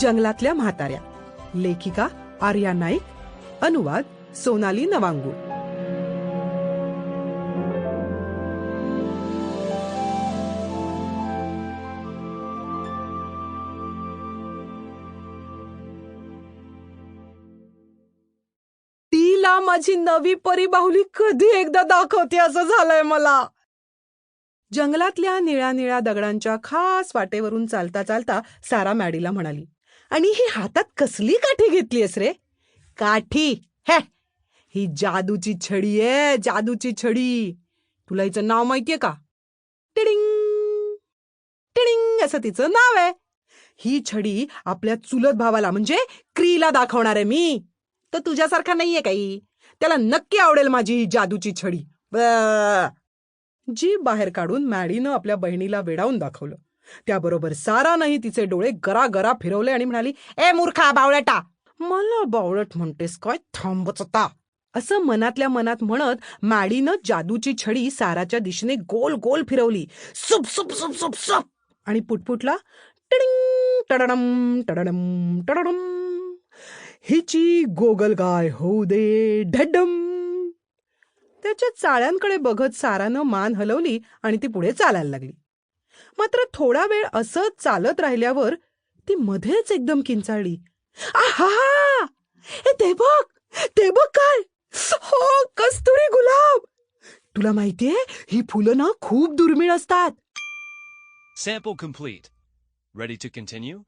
जंगलातल्या म्हाताऱ्या. लेखिका आर्या नाईक अनुवाद सोनाली नवांगू. तिला माझी नवी परिबाहुली कधी एकदा दाखवते असं झालंय मला. जंगलातल्या निळ्या निळ्या दगडांच्या खास वाटेवरून चालता चालता सारा मॅडीला म्हणाली आणि ही हातात कसली काठी घेतलीयस रे? काठी हे ही जादूची छडी आहे जादूची छडी. तुला हिचं नाव माहितीये का? टिडिंग टिडिंग असं तिचं नाव आहे. ही छडी आपल्या चुलत भावाला म्हणजे क्रीला दाखवणार आहे मी. तर तुझ्यासारखा नाहीये काही. त्याला नक्की आवडेल माझी ही जादूची छडी. जी बाहेर काढून मॅडीनं आपल्या बहिणीला वेडावून दाखवलं. त्याबरोबर सारानंही तिचे डोळे गरा गरा फिरवले आणि म्हणाली ए मूर्खा बावळटा मला बावळट म्हणतेस काय? थांबच आता असं मनातल्या मनात म्हणत माडीनं जादूची छडी साराच्या दिशेने गोल गोल फिरवली. सुप सुप सुप सुप सुप. आणि पुटपुटला टडिंग टडडम टडडम टडडम. हिची गोगलगाय होऊ दे ढडम. त्याच्या चाळ्यांकडे बघत सारानं मान हलवली आणि ती पुढे चालायला लागली. मात्र थोडा वेळ असंच चालत राहिल्यावर ती मध्येच एकदम किंचाळली. आहा! हे ते बघ! ते बघ काय! हो कस्तुरी गुलाब! तुला माहितीये ही फुलं ना खूप दुर्मिळ असतात. Sample complete. Ready to continue?